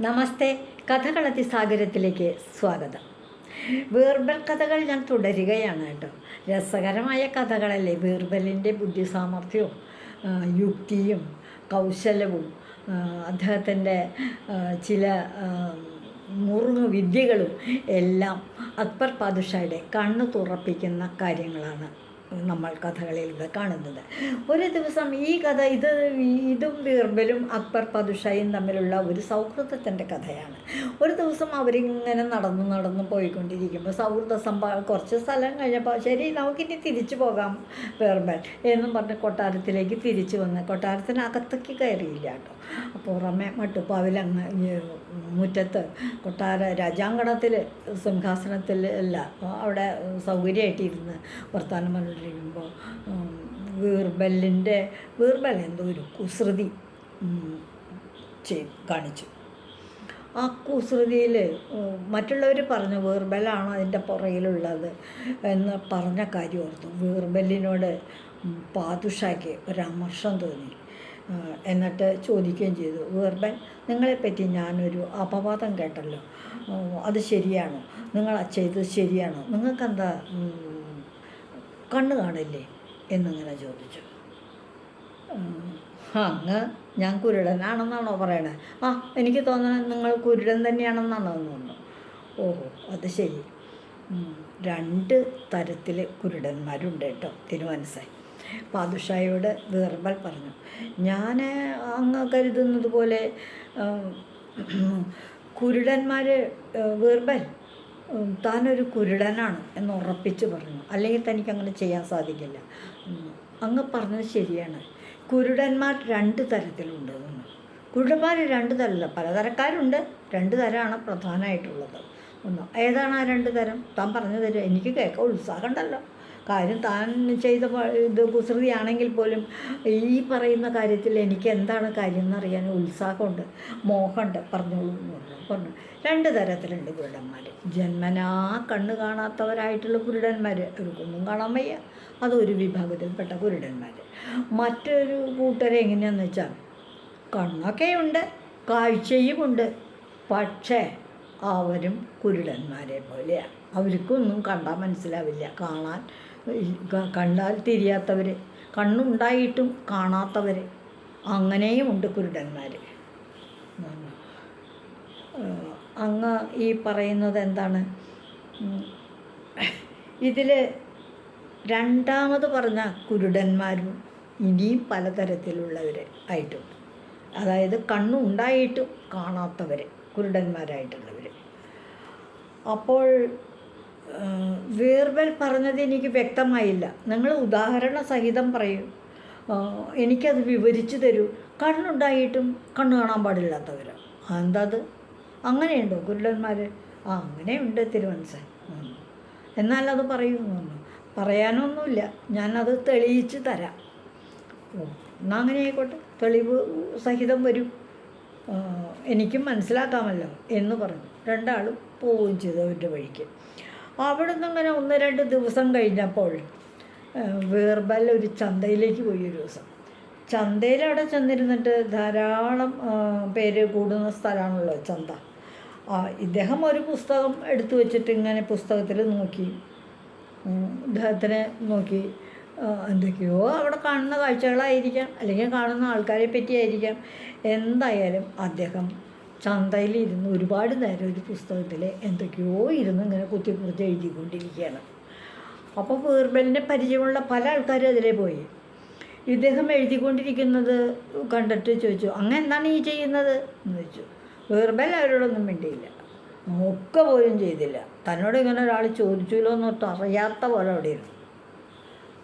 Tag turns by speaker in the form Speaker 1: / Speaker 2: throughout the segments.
Speaker 1: നമസ്തേ. കഥകളത്തി സാഗരത്തിലേക്ക് സ്വാഗതം. ബീർബൽ കഥകൾ ഞാൻ തുടരുകയാണ് കേട്ടോ. രസകരമായ കഥകളല്ലേ? ബീർബലിന്റെ ബുദ്ധി സാമർഥ്യവും യുക്തിയും കൗശലവും അദ്ദേഹത്തിന്റെ ചില മുറുങ്ങു വിദ്യകളും എല്ലാം അക്ബർ പാദുഷായുടെ കണ്ണു തുറപ്പിക്കുന്ന കാര്യങ്ങളാണ്. നമ്മൾ കഥകളിലൂടെ കാണുന്നത്. ഒരു ദിവസം ഈ കഥ ഇത് ഇതും ബീർബലും അക്ബർ പതുഷയും തമ്മിലുള്ള ഒരു സൗഹൃദത്തിന്റെ കഥയാണ്. ഒരു ദിവസം അവരിങ്ങനെ നടന്നു നടന്നു പോയിക്കൊണ്ടിരിക്കുമ്പോൾ സൗഹൃദ സംഭാ കുറച്ച് സ്ഥലം കഴിഞ്ഞപ്പോൾ ശരി നമുക്കിനി തിരിച്ചു പോകാം ബീർബൽ എന്നും പറഞ്ഞ് കൊട്ടാരത്തിലേക്ക് തിരിച്ചു വന്ന് കൊട്ടാരത്തിനകത്തേക്ക് കയറിയില്ല കേട്ടോ. പുറമെ മട്ടുപ്പാവിലങ്ങ് മുറ്റത്ത് കൊട്ടാര രാജാങ്കണത്തിൽ സിംഹാസനത്തിൽ അല്ല അവിടെ സൗകര്യമായിട്ടിരുന്ന് വർത്തമാനം പറഞ്ഞിരിക്കുമ്പോൾ വീർബലിന്റെ വീർബൽ എന്തോ ഒരു കുസൃതി ചെയ്തു ചെയ്- കാണിച്ചു. ആ കുസൃതിയിൽ മറ്റുള്ളവർ പറഞ്ഞു വീർബലാണ് അതിന്റെ പുറകിലുള്ളത് എന്ന് പറഞ്ഞ കാര്യം ഓർത്തു. വീർബലിനോട് പാതുഷാക്കി ഒരു തോന്നി. എന്നിട്ട് ചോദിക്കുകയും ചെയ്തു. വീർബൽ നിങ്ങളെപ്പറ്റി ഞാനൊരു അപവാദം കേട്ടല്ലോ. അത് ശരിയാണോ? നിങ്ങൾ ചെയ്തത് ശരിയാണോ? നിങ്ങൾക്കെന്താ കണ്ണ് കാണില്ലേ? എന്നിങ്ങനെ ചോദിച്ചു. അങ്ങ് ഞാൻ കുരുടനാണെന്നാണോ പറയണേ? ആ എനിക്ക് തോന്നുന്നത് നിങ്ങൾ കുരുടൻ തന്നെയാണെന്നാണോ തോന്നുന്നു. ഓഹോ അത് ശരി. രണ്ട് തരത്തിൽ കുരുടന്മാരുണ്ട് കേട്ടോ. തിരുമനസ്സായി പാതുഷായോട് വീർബൽ പറഞ്ഞു. ഞാൻ അങ്ങ് കരുതുന്നത് പോലെ കുരുടന്മാർ വീർബൽ ഉം, താനൊരു കുരുടനാണ് എന്ന് ഉറപ്പിച്ച് പറഞ്ഞു. അല്ലെങ്കിൽ തനിക്ക് അങ്ങനെ ചെയ്യാൻ സാധിക്കില്ല. അങ്ങ് പറഞ്ഞത് ശരിയാണ്. കുരുടന്മാർ രണ്ട് തരത്തിലുണ്ട് കുരുടന്മാർ രണ്ട് തരമില്ല പലതരക്കാരുണ്ട്. രണ്ട് തരമാണ് പ്രധാനമായിട്ടുള്ളത്. ഒന്ന് ഏതാണ് ആ രണ്ട് തരം? താൻ പറഞ്ഞു തരും. എനിക്ക് കേൾക്കാൻ ഉത്സാഹമുണ്ടല്ലോ. കാര്യം താൻ ചെയ്ത ഇത് കുസൃതിയാണെങ്കിൽ പോലും ഈ പറയുന്ന കാര്യത്തിൽ എനിക്ക് എന്താണ് കാര്യം എന്നറിയാൻ ഉത്സാഹമുണ്ട് മോഹമുണ്ട്. പറഞ്ഞോളൂ പറഞ്ഞു. രണ്ട് തരത്തിലുണ്ട് കുരുടന്മാർ ജന്മനാ കണ്ണ് കാണാത്തവരായിട്ടുള്ള കുരുടന്മാർ അവർക്കൊന്നും കാണാൻ വയ്യ. അതൊരു വിഭാഗത്തിൽപ്പെട്ട കുരുടന്മാർ മറ്റൊരു കൂട്ടരെ എങ്ങനെയാണെന്ന് വെച്ചാൽ കണ്ണൊക്കെയുണ്ട് കാഴ്ചയുമുണ്ട്. പക്ഷേ അവരും കുരുടന്മാരെ പോലെയാണ് അവർക്കൊന്നും കണ്ടാൽ മനസ്സിലാവില്ല. കാണാൻ കണ്ടാൽ തിരിയാത്തവർ കണ്ണുണ്ടായിട്ടും കാണാത്തവർ അങ്ങനെയും ഉണ്ട് കുരുടന്മാർ അങ്ങ് ഈ പറയുന്നത് എന്താണ്? ഇതിൽ രണ്ടാമത് പറഞ്ഞ കുരുടന്മാരും ഇനിയും പലതരത്തിലുള്ളവർ ആയിട്ടുണ്ട് അതായത് കണ്ണുണ്ടായിട്ടും കാണാത്തവർ കുരുടന്മാരായിട്ടുള്ളവർ അപ്പോൾ ആ, വീർബൽ പറഞ്ഞത് എനിക്ക് വ്യക്തമായില്ല. നിങ്ങൾ ഉദാഹരണ സഹിതം പറയൂ. എനിക്കത് വിവരിച്ചു തരൂ. കണ്ണുണ്ടായിട്ടും കണ്ണ് കാണാൻ പാടില്ലാത്തവർ എന്താത് അങ്ങനെയുണ്ടോ കുരുടന്മാർ ആ അങ്ങനെയുണ്ട് എന്നാലത് എന്നാൽ അത് പറയാനൊന്നുമില്ല. ഞാനത് തെളിയിച്ച് തരാം. ഓ എന്നാൽ അങ്ങനെ ആയിക്കോട്ടെ. തെളിവ് സഹിതം വരും. എനിക്കും മനസ്സിലാക്കാമല്ലോ എന്ന് പറഞ്ഞു. രണ്ടാളും പോവുകയും ചെയ്തു അവരുടെ വഴിക്ക്. അവിടെ നിന്ന് ഇങ്ങനെ ഒന്ന് രണ്ട് ദിവസം കഴിഞ്ഞപ്പോൾ വീർബൽ ഒരു ചന്തയിലേക്ക് പോയി ഒരു ദിവസം. ചന്തയിൽ അവിടെ ചെന്നിരുന്നിട്ട് ധാരാളം പേര് കൂടുന്ന സ്ഥലമാണല്ലോ ചന്ത. ഇദ്ദേഹം ഒരു പുസ്തകം എടുത്തു വെച്ചിട്ട് ഇങ്ങനെ പുസ്തകത്തിൽ നോക്കി. ഇദ്ദേഹത്തിനെ നോക്കി. എന്തൊക്കെയോ അവിടെ കാണുന്ന കാഴ്ചകളായിരിക്കാം അല്ലെങ്കിൽ കാണുന്ന ആൾക്കാരെ പറ്റിയായിരിക്കാം. എന്തായാലും അദ്ദേഹം ചന്തയിലിരുന്ന് ഒരുപാട് നേരം ഒരു പുസ്തകത്തിൽ എന്തൊക്കെയോ ഇരുന്ന് ഇങ്ങനെ കുത്തിക്കുറിച്ച് എഴുതിക്കൊണ്ടിരിക്കുകയാണ്. അപ്പോൾ ബീർബലിനെ പരിചയമുള്ള പല ആൾക്കാരും അതിലേ പോയി. ഇദ്ദേഹം എഴുതിക്കൊണ്ടിരിക്കുന്നത് കണ്ടിട്ട് ചോദിച്ചു അങ്ങനെ എന്താണ് ഈ ചെയ്യുന്നത്? എന്ന് ചോദിച്ചു. ബീർബൽ അവരോടൊന്നും മിണ്ടിയില്ല. നോക്ക പോലും ചെയ്തില്ല. തന്നോട് ഇങ്ങനെ ഒരാൾ ചോദിച്ചല്ലോ എന്നൊട്ട് അറിയാത്ത പോലെ അവിടെ ഇരുന്നു.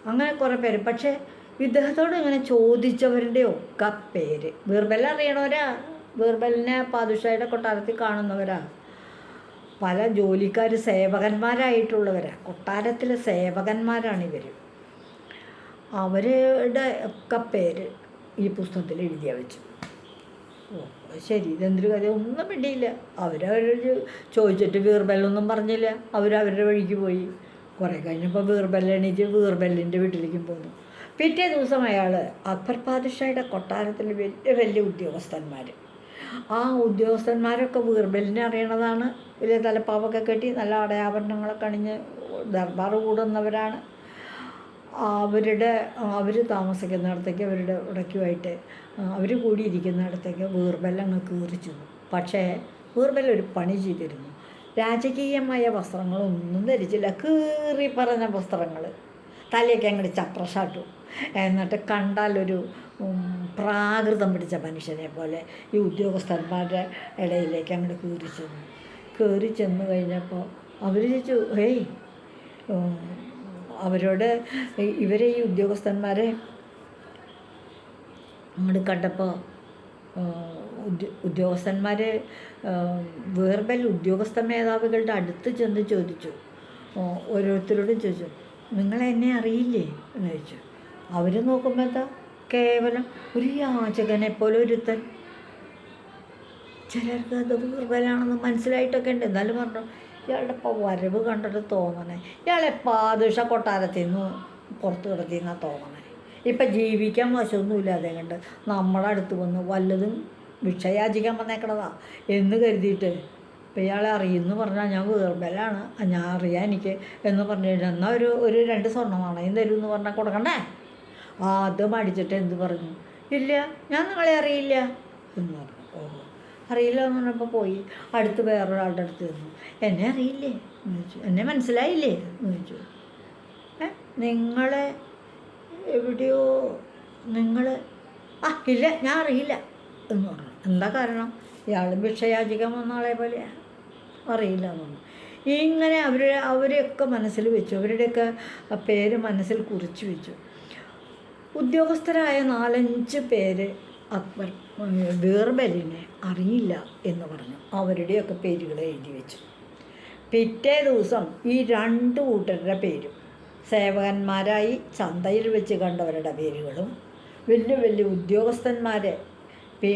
Speaker 1: അങ്ങനെ കുറേ പേര്. പക്ഷേ ഇദ്ദേഹത്തോട് ഇങ്ങനെ ചോദിച്ചവരുടെ ഒക്കെ പേര്. ബീർബൽ അറിയണവരാ? ബീർബലിനെ പാതുഷായുടെ കൊട്ടാരത്തിൽ കാണുന്നവരാണ് പല ജോലിക്കാർ സേവകന്മാരായിട്ടുള്ളവരാണ് കൊട്ടാരത്തിലെ സേവകന്മാരാണ് ഇവർ അവരുടെ ഒക്കെ പേര് ഈ പുസ്തകത്തിൽ എഴുതിയ വെച്ചു. ഓ ശരി. ഇതെന്തൊരു കാര്യം ഒന്നും പിടിയില്ല അവരവർ ചോദിച്ചിട്ട് വീർബലൊന്നും പറഞ്ഞില്ല. അവരവരുടെ വഴിക്ക് പോയി. കുറേ കഴിഞ്ഞപ്പോൾ വീർബൽ എണീറ്റ് വീർബലിന്റെ വീട്ടിലേക്കും പോന്നു. പിറ്റേ ദിവസം അയാൾ അക്ബർ പാദഷായുടെ കൊട്ടാരത്തിൽ വലിയ വലിയ ഉദ്യോഗസ്ഥന്മാർ ആ ഉദ്യോഗസ്ഥന്മാരൊക്കെ വീർബലിനെ അറിയണതാണ്. വലിയ തലപ്പാവൊക്കെ കെട്ടി നല്ല അടയാഭരണങ്ങളൊക്കെ അണിഞ്ഞ് ദർബാർ കൂടുന്നവരാണ്. അവരുടെ അവർ താമസിക്കുന്നിടത്തേക്ക് അവരുടെ ഇടയ്ക്കുമായിട്ട് അവർ കൂടിയിരിക്കുന്നിടത്തേക്ക് വീർബൽ അങ്ങ് കീറിച്ചു പക്ഷേ വീർബൽ ഒരു പണി ചെയ്തിരുന്നു. രാജകീയമായ വസ്ത്രങ്ങളൊന്നും ധരിച്ചില്ല. കീറി പറഞ്ഞ വസ്ത്രങ്ങൾ തലയൊക്കെ അങ്ങോട്ട് ചപ്രഷാട്ടു. എന്നിട്ട് കണ്ടാലൊരു പ്രാകൃതം പിടിച്ച മനുഷ്യനെ പോലെ ഈ ഉദ്യോഗസ്ഥന്മാരുടെ ഇടയിലേക്ക് അങ്ങോട്ട് കയറി ചെന്നു. കയറി ചെന്ന് കഴിഞ്ഞപ്പോൾ അവർ ചോദിച്ചു ഹേയ് അവരോട് ഇവരെ ഈ ഉദ്യോഗസ്ഥന്മാരെ അങ്ങോട്ട് കണ്ടപ്പോൾ ഉദ്യോഗസ്ഥന്മാരെ വേർബൽ ഉദ്യോഗസ്ഥ മേധാവികളുടെ അടുത്ത് ചെന്ന് ചോദിച്ചു. ഓരോരുത്തരോടും ചോദിച്ചു നിങ്ങളെന്നെ അറിയില്ലേ? എന്ന് ചോദിച്ചു. അവർ നോക്കുമ്പോൾ എന്താ കേവലം ഒരു യാചകനെ പോലെ ഒരുത്തൻ. ചിലർക്ക് അത് ദുർബലാണെന്ന് മനസ്സിലായിട്ടൊക്കെ ഉണ്ട്. എന്നാലും പറഞ്ഞു ഇയാളുടെ ഇപ്പോൾ വരവ് കണ്ടിട്ട് തോന്നണേ. ഇയാളെ പാദുഷ കൊട്ടാരത്തിൽ നിന്ന് പുറത്ത് എന്നാൽ തോന്നണേ. ഇപ്പം ജീവിക്കാൻ വശമൊന്നുമില്ല അതേ കണ്ട്. നമ്മളെ അടുത്ത് വന്ന് വല്ലതും ഭിക്ഷയാചിക്കാൻ വന്നേക്കണതാ. എന്ന് കരുതിയിട്ട് ഇപ്പം ഇയാളെ അറിയുമെന്ന് പറഞ്ഞാൽ ഞാൻ വീർബലാണ്. ഞാൻ അറിയാം എനിക്ക്. എന്ന് പറഞ്ഞു കഴിഞ്ഞാൽ എന്നാൽ ഒരു ഒരു രണ്ട് സ്വർണമാണ് തരും എന്ന് പറഞ്ഞാൽ കൊടുക്കണ്ടേ? ആ അടിച്ചിട്ട് എന്ത് പറഞ്ഞു? ഇല്ല ഞാൻ നിങ്ങളെ അറിയില്ല. എന്ന് പറഞ്ഞു. ഓഹോ. അറിയില്ല എന്ന് പറഞ്ഞപ്പോൾ പോയി. അടുത്ത് വേറൊരാളുടെ അടുത്ത് നിന്നു എന്നെ അറിയില്ലേ? എന്ന് ചോദിച്ചു. എന്നെ മനസ്സിലായില്ലേ? എന്ന് ചോദിച്ചു. ഏ നിങ്ങളെ എവിടെയോ നിങ്ങൾ ആ ഇല്ല ഞാൻ അറിയില്ല. എന്ന് പറഞ്ഞു. എന്താ കാരണം? ഇയാൾ ഭിക്ഷയാചികം വന്ന ആളെ പോലെയാ അറിയില്ല എന്ന് പറഞ്ഞു. ഇങ്ങനെ അവർ അവരെയൊക്കെ മനസ്സിൽ വെച്ചു. അവരുടെയൊക്കെ പേര് മനസ്സിൽ കുറിച്ച് വെച്ചു. ഉദ്യോഗസ്ഥരായ നാലഞ്ച് പേര് അക്ബർ ബീർബലിനെ അറിയില്ല എന്ന് പറഞ്ഞു. അവരുടെയൊക്കെ പേരുകൾ എഴുതി വെച്ചു. പിറ്റേ ദിവസം ഈ രണ്ട് കൂട്ടരുടെ പേരും സേവകന്മാരായി ചന്തയിൽ വെച്ച് കണ്ടവരുടെ പേരുകളും വലിയ വലിയ ഉദ്യോഗസ്ഥന്മാരെ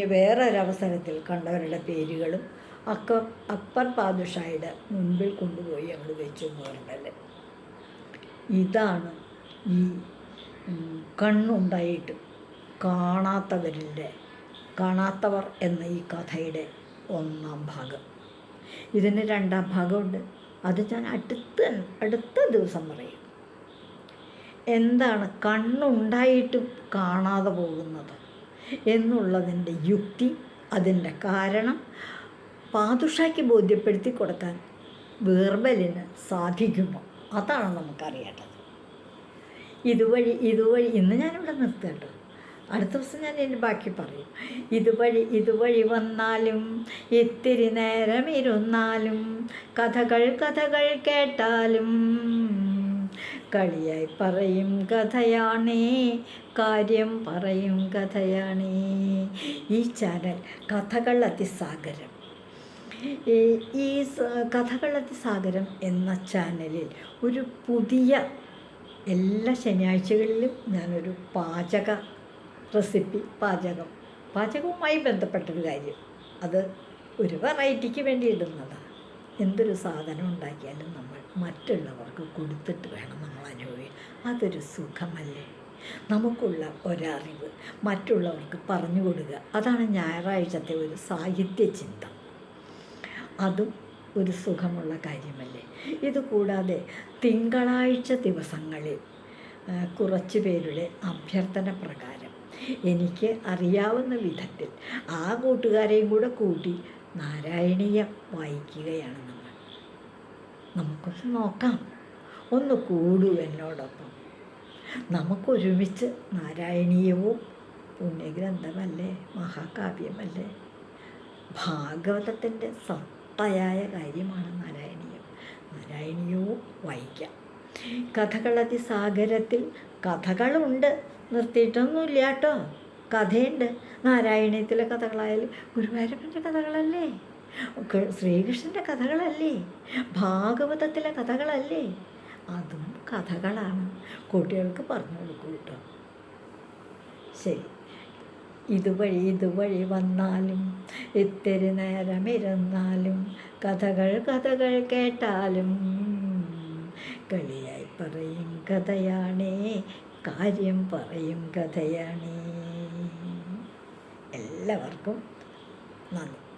Speaker 1: വേറൊരവസരത്തിൽ കണ്ടവരുടെ പേരുകളും അക്ബർ അക്ബർ പാദുഷായുടെ മുൻപിൽ കൊണ്ടുപോയി ഞങ്ങൾ വെച്ചു ബീർബൽ ഇതാണ് ഈ കണ്ണുണ്ടായിട്ടും കാണാത്തവരിന്റെ കാണാത്തവർ എന്ന ഈ കഥയുടെ ഒന്നാം ഭാഗം. ഇതിന് രണ്ടാം ഭാഗമുണ്ട്. അത് ഞാൻ അടുത്ത അടുത്ത ദിവസം പറയും. എന്താണ് കണ്ണുണ്ടായിട്ടും കാണാതെ പോകുന്നത്? എന്നുള്ളതിന്റെ യുക്തി അതിന്റെ കാരണം പാതുഷയ്ക്ക് ബോധ്യപ്പെടുത്തി കൊടുക്കാൻ വേർബലിന് സാധിക്കുമോ? അതാണ് നമുക്കറിയേണ്ടത്. ഇതുവഴി ഇതുവഴി ഇന്ന് ഞാനിവിടെ നിർത്തുക കേട്ടോ അടുത്ത ദിവസം ഞാൻ ഇതിന്റെ ബാക്കി പറയും. ഇതുവഴി ഇതുവഴി വന്നാലും ഇത്തിരി നേരം ഇരുന്നാലും കഥകൾ കഥകൾ കേട്ടാലും കളിയായി പറയും കഥയാണേ കാര്യം പറയും കഥയാണേ. ഈ ചാനൽ കഥകൾ അതിസാഗരം. ഈ കഥകൾ അതിസാഗരം എന്ന ചാനലിൽ ഒരു പുതിയ എല്ലാ ശനിയാഴ്ചകളിലും ഞാനൊരു പാചക റെസിപ്പി പാചകം. പാചകവുമായി ബന്ധപ്പെട്ടൊരു കാര്യം. അത് ഒരു വെറൈറ്റിക്ക് വേണ്ടി ഇടുന്നതാണ്. എന്തൊരു സാധനം ഉണ്ടാക്കിയാലും നമ്മൾ മറ്റുള്ളവർക്ക് കൊടുത്തിട്ട് വേണം നമ്മൾ അനുഭവിക്കാൻ അതൊരു സുഖമല്ലേ? നമുക്കുള്ള ഒരറിവ് മറ്റുള്ളവർക്ക് പറഞ്ഞു കൊടുക്കുക. അതാണ് ഞായറാഴ്ചത്തെ ഒരു സാഹിത്യ ചിന്ത. അതും ഒരു സുഖമുള്ള കാര്യമല്ലേ? ഇതുകൂടാതെ തിങ്കളാഴ്ച ദിവസങ്ങളിൽ കുറച്ച് പേരുടെ അഭ്യർത്ഥന പ്രകാരം എനിക്ക് അറിയാവുന്ന വിധത്തിൽ ആ കൂട്ടുകാരെയും കൂടെ കൂട്ടി നാരായണീയം വായിക്കുകയാണ് നമ്മൾ. നമുക്കൊന്ന് നോക്കാം. ഒന്ന് കൂടൂ എന്നോടൊപ്പം. നമുക്കൊരുമിച്ച് നാരായണീയവും പുണ്യഗ്രന്ഥമല്ലേ? മഹാകാവ്യമല്ലേ? ഭാഗവതത്തിന്റെ സത്തയായ കാര്യമാണ് നാരായണീയം. നാരായണീയവും വായിക്കാം. കഥകളതി സാഗരത്തിൽ കഥകളുണ്ട്. നിർത്തിയിട്ടൊന്നുമില്ല കേട്ടോ. കഥയുണ്ട്. നാരായണീയത്തിലെ കഥകളായാലും ഗുരുവായൂരപ്പന്റെ കഥകളല്ലേ? ശ്രീകൃഷ്ണന്റെ കഥകളല്ലേ? ഭാഗവതത്തിലെ കഥകളല്ലേ? അതും കഥകളാണ്. കുട്ടികൾക്ക് പറഞ്ഞു കൊടുക്കൂ കേട്ടോ. ശരി. ഇതുവഴി ഇതുവഴി വന്നാലും ഇത്തിരി നേരം ഇരുന്നാലും കഥകൾ കഥകൾ കേട്ടാലും കളിയായി പറയും കഥയാണേ കാര്യം പറയും കഥയാണേ. എല്ലാവർക്കും നന്ദി.